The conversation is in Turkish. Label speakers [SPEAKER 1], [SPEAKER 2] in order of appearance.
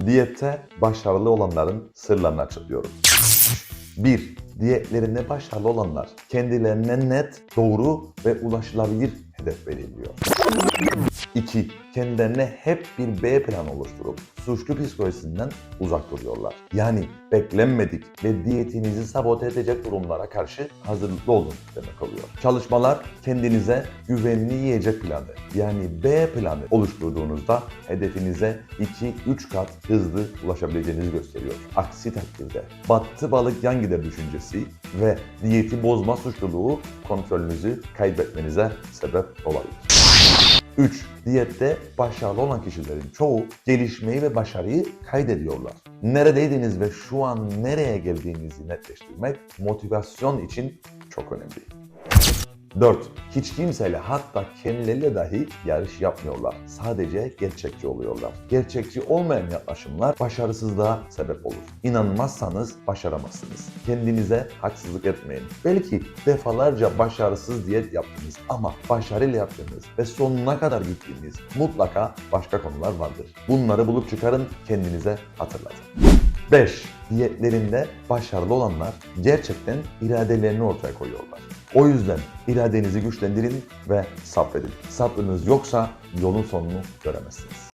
[SPEAKER 1] Diyette başarılı olanların sırlarını açıklıyorum. 1. Diyetlerinde başarılı olanlar kendilerine net, doğru ve ulaşılabilir hedef belirliyor. 2. Kendilerine hep bir B planı oluşturup suçlu psikolojisinden uzak duruyorlar. Yani beklenmedik ve diyetinizi sabote edecek durumlara karşı hazırlıklı olun demek oluyor. Çalışmalar kendinize güvenli yiyecek planı yani B planı oluşturduğunuzda hedefinize 2-3 kat hızlı ulaşabileceğinizi gösteriyor. Aksi takdirde battı balık yan gider düşüncesi ve diyeti bozma suçluluğu kontrolünüzü kaybetmenize sebep olabilir. 3. Diyette başarılı olan kişilerin çoğu gelişmeyi ve başarıyı kaydediyorlar. Neredeydiniz ve şu an nereye geldiğinizi netleştirmek motivasyon için çok önemli. 4. Hiç kimseyle hatta kendileriyle dahi yarış yapmıyorlar. Sadece gerçekçi oluyorlar. Gerçekçi olmayan yaklaşımlar başarısızlığa sebep olur. İnanmazsanız başaramazsınız. Kendinize haksızlık etmeyin. Belki defalarca başarısız diyet yaptınız ama başarıyla yaptığınız ve sonuna kadar gittiğiniz mutlaka başka konular vardır. Bunları bulup çıkarın, kendinize hatırlatın. 5. Diyetlerinde başarılı olanlar gerçekten iradelerini ortaya koyuyorlar. O yüzden iradenizi güçlendirin ve sabredin. Sabrınız yoksa yolun sonunu göremezsiniz.